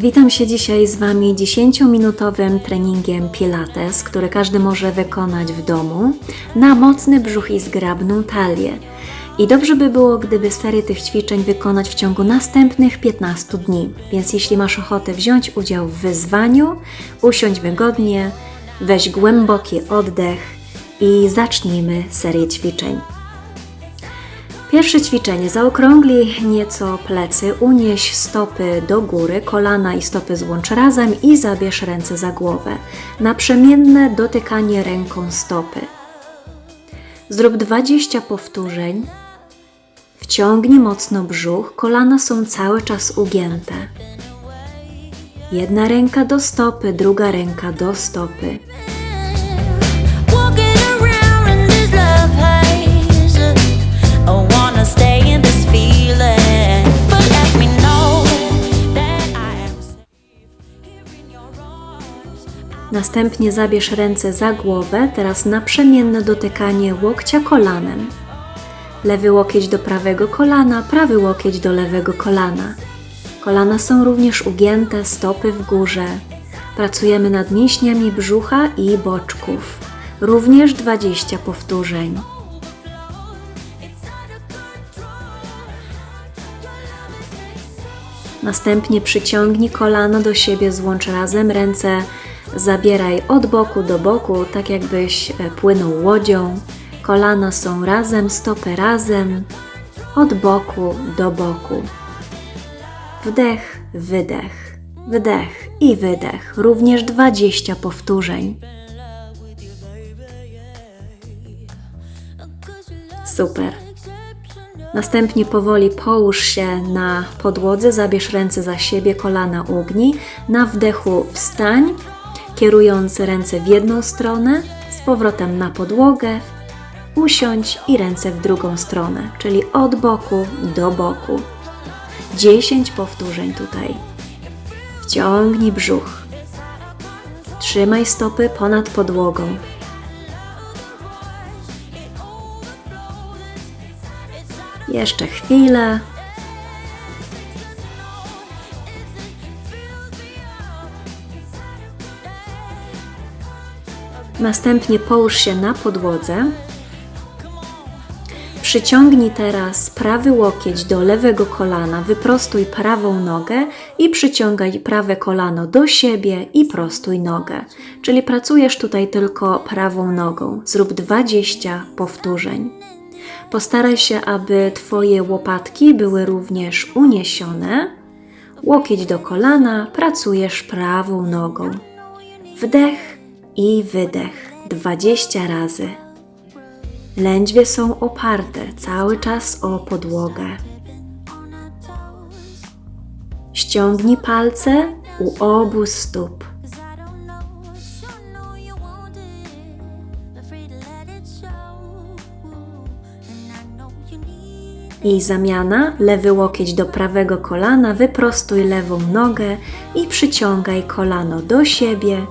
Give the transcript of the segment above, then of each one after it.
Witam się dzisiaj z Wami 10-minutowym treningiem Pilates, który każdy może wykonać w domu na mocny brzuch i zgrabną talię. I dobrze by było, gdyby serię tych ćwiczeń wykonać w ciągu następnych 15 dni. Więc jeśli masz ochotę wziąć udział w wyzwaniu, usiądź wygodnie, weź głęboki oddech i zacznijmy serię ćwiczeń. Pierwsze ćwiczenie. Zaokrąglij nieco plecy, unieś stopy do góry, kolana i stopy złącz razem i zabierz ręce za głowę. Naprzemienne dotykanie ręką stopy. Zrób 20 powtórzeń. Wciągnij mocno brzuch, kolana są cały czas ugięte. Jedna ręka do stopy, druga ręka do stopy. Następnie zabierz ręce za głowę, teraz naprzemienne dotykanie łokcia kolanem. Lewy łokieć do prawego kolana, prawy łokieć do lewego kolana. Kolana są również ugięte, stopy w górze. Pracujemy nad mięśniami brzucha i boczków. Również 20 powtórzeń. Następnie przyciągnij kolana do siebie, złącz razem ręce, zabieraj od boku do boku, tak jakbyś e, płynął łodzią. Kolana są razem, stopy razem, od boku do boku. Wdech, wydech, wdech i wydech, również 20 powtórzeń. Super. Następnie powoli połóż się na podłodze, zabierz ręce za siebie, kolana ugnij. Na wdechu wstań, kierując ręce w jedną stronę, z powrotem na podłogę, usiądź i ręce w drugą stronę, czyli od boku do boku. 10 powtórzeń tutaj. Wciągnij brzuch. Trzymaj stopy ponad podłogą. Jeszcze chwilę. Następnie połóż się na podłodze. Przyciągnij teraz prawy łokieć do lewego kolana, wyprostuj prawą nogę i przyciągaj prawe kolano do siebie i prostuj nogę. Czyli pracujesz tutaj tylko prawą nogą. Zrób 20 powtórzeń. Postaraj się, aby Twoje łopatki były również uniesione. Łokieć do kolana, pracujesz prawą nogą. Wdech i wydech 20 razy. Lędźwie są oparte cały czas o podłogę. Ściągnij palce u obu stóp. I zamiana, lewy łokieć do prawego kolana, wyprostuj lewą nogę i przyciągaj kolano do siebie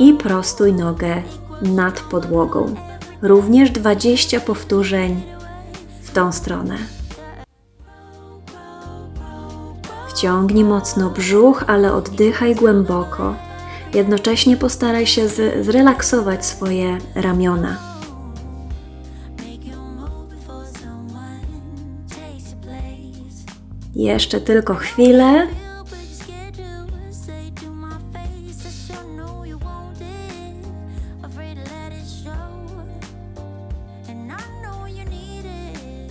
i prostuj nogę nad podłogą. Również 20 powtórzeń w tą stronę. Wciągnij mocno brzuch, ale oddychaj głęboko. Jednocześnie postaraj się zrelaksować swoje ramiona. Jeszcze tylko chwilę.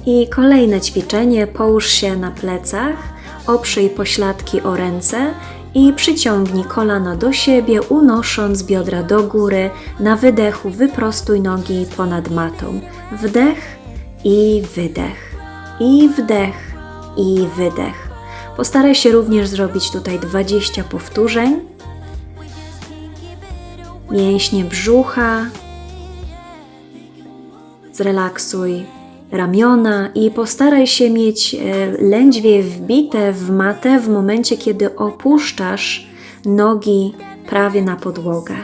I kolejne ćwiczenie. Połóż się na plecach, oprzyj pośladki o ręce i przyciągnij kolano do siebie, unosząc biodra do góry. Na wydechu wyprostuj nogi ponad matą. Wdech i wydech. I wdech i wydech. Postaraj się również zrobić tutaj 20 powtórzeń. Mięśnie brzucha, zrelaksuj ramiona i postaraj się mieć e, lędźwie wbite w matę w momencie, kiedy opuszczasz nogi prawie na podłogę.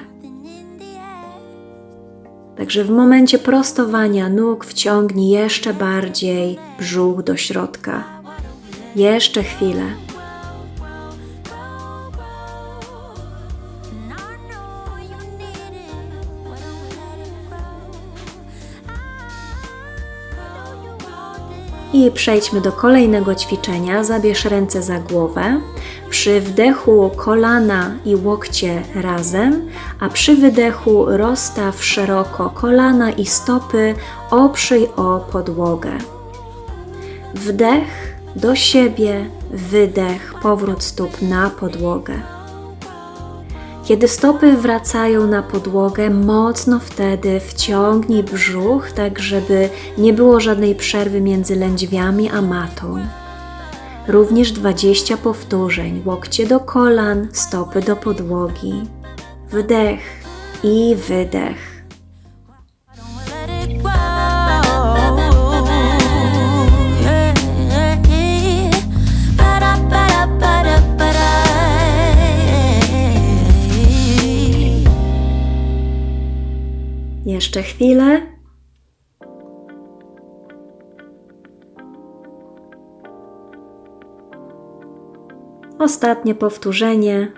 Także w momencie prostowania nóg wciągnij jeszcze bardziej brzuch do środka. Jeszcze chwilę. I przejdźmy do kolejnego ćwiczenia. Zabierz ręce za głowę. Przy wdechu kolana i łokcie razem, a przy wydechu rozstaw szeroko kolana i stopy, oprzyj o podłogę. Wdech do siebie, wydech, powrót stóp na podłogę. Kiedy stopy wracają na podłogę, mocno wtedy wciągnij brzuch, tak żeby nie było żadnej przerwy między lędźwiami a matą. Również 20 powtórzeń, łokcie do kolan, stopy do podłogi. Wdech i wydech. Jeszcze chwilę. Ostatnie powtórzenie.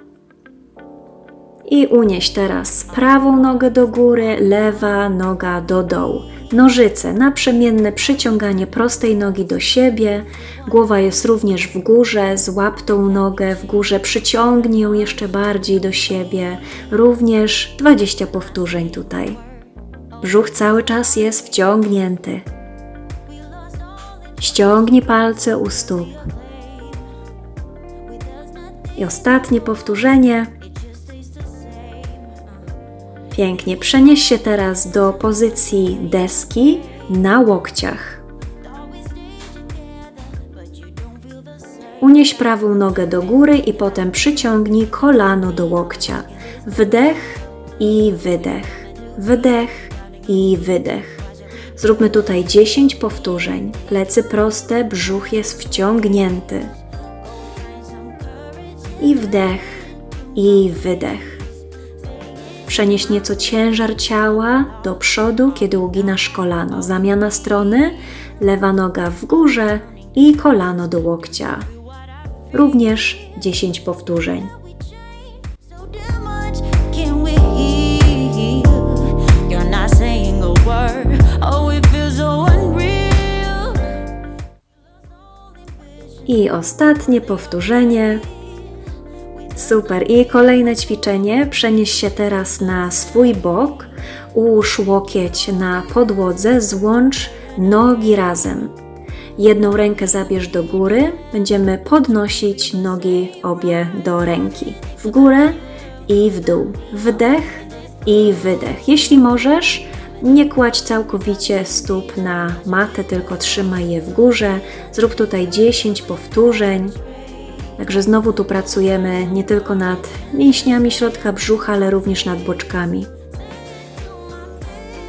I unieś teraz prawą nogę do góry, lewa noga do dołu. Nożyce, naprzemienne przyciąganie prostej nogi do siebie. Głowa jest również w górze, złap tą nogę w górze, przyciągnij ją jeszcze bardziej do siebie. Również 20 powtórzeń tutaj. Brzuch cały czas jest wciągnięty. Ściągnij palce u stóp. I ostatnie powtórzenie. Pięknie. Przenieś się teraz do pozycji deski na łokciach. Unieś prawą nogę do góry i potem przyciągnij kolano do łokcia. Wdech i wydech. Wdech i wydech. Zróbmy tutaj 10 powtórzeń. Plecy proste, brzuch jest wciągnięty. I wdech, i wydech. Przenieś nieco ciężar ciała do przodu, kiedy uginasz kolano. Zamiana strony, lewa noga w górze i kolano do łokcia. Również 10 powtórzeń. I ostatnie powtórzenie. Super. I kolejne ćwiczenie. Przenieś się teraz na swój bok. Ułóż łokieć na podłodze, złącz nogi razem. Jedną rękę zabierz do góry. Będziemy podnosić nogi obie do ręki. W górę i w dół. Wdech i wydech. Jeśli możesz, nie kładź całkowicie stóp na matę, tylko trzymaj je w górze. Zrób tutaj 10 powtórzeń. Także znowu tu pracujemy nie tylko nad mięśniami środka brzucha, ale również nad boczkami.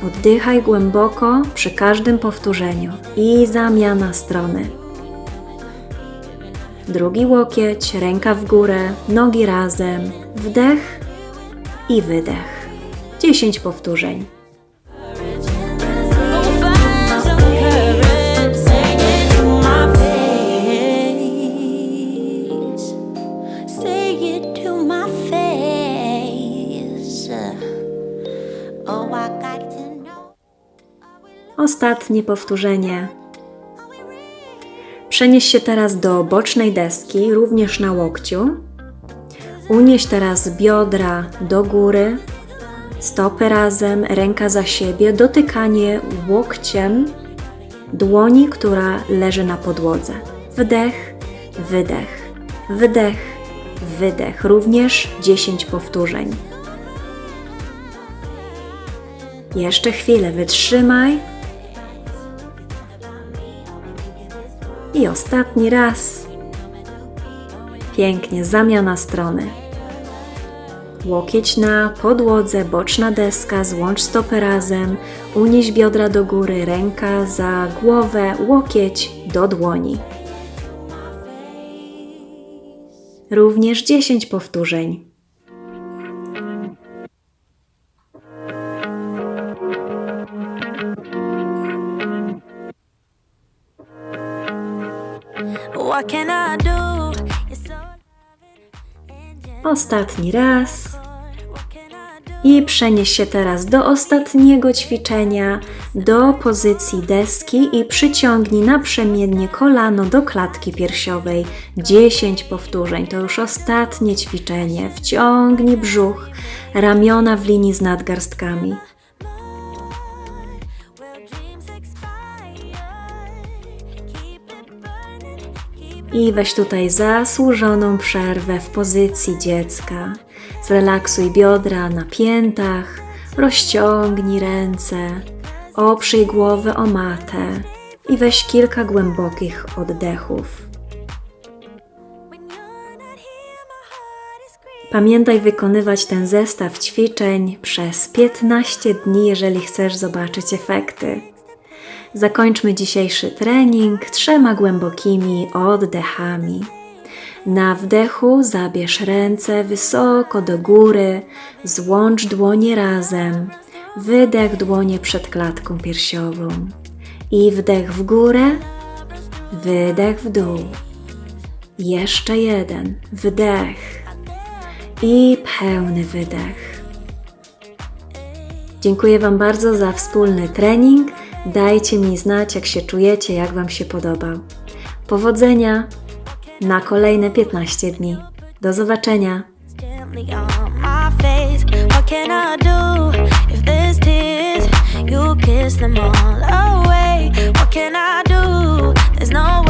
Oddychaj głęboko przy każdym powtórzeniu i zamiana strony. Drugi łokieć, ręka w górę, nogi razem, wdech i wydech. 10 powtórzeń. Ostatnie powtórzenie. Przenieś się teraz do bocznej deski, również na łokciu. Unieś teraz biodra do góry, stopy razem, ręka za siebie, dotykanie łokciem dłoni, która leży na podłodze. Wdech, wydech, wydech, wydech. Również 10 powtórzeń. Jeszcze chwilę wytrzymaj. I ostatni raz. Pięknie, zamiana strony. Łokieć na podłodze, boczna deska, złącz stopy razem, unieś biodra do góry, ręka za głowę, łokieć do dłoni. Również 10 powtórzeń. Ostatni raz. I przenieś się teraz do ostatniego ćwiczenia, do pozycji deski i przyciągnij naprzemiennie kolano do klatki piersiowej. 10 powtórzeń, to już ostatnie ćwiczenie. Wciągnij brzuch, ramiona w linii z nadgarstkami. I weź tutaj zasłużoną przerwę w pozycji dziecka. Zrelaksuj biodra na piętach, rozciągnij ręce, oprzyj głowę o matę i weź kilka głębokich oddechów. Pamiętaj wykonywać ten zestaw ćwiczeń przez 15 dni, jeżeli chcesz zobaczyć efekty. Zakończmy dzisiejszy trening trzema głębokimi oddechami. Na wdechu zabierz ręce wysoko do góry, złącz dłonie razem. Wydech dłonie przed klatką piersiową. I wdech w górę, wydech w dół. Jeszcze jeden, wdech i pełny wydech. Dziękuję Wam bardzo za wspólny trening. Dajcie mi znać, jak się czujecie, jak Wam się podobał. Powodzenia na kolejne 15 dni. Do zobaczenia. There's no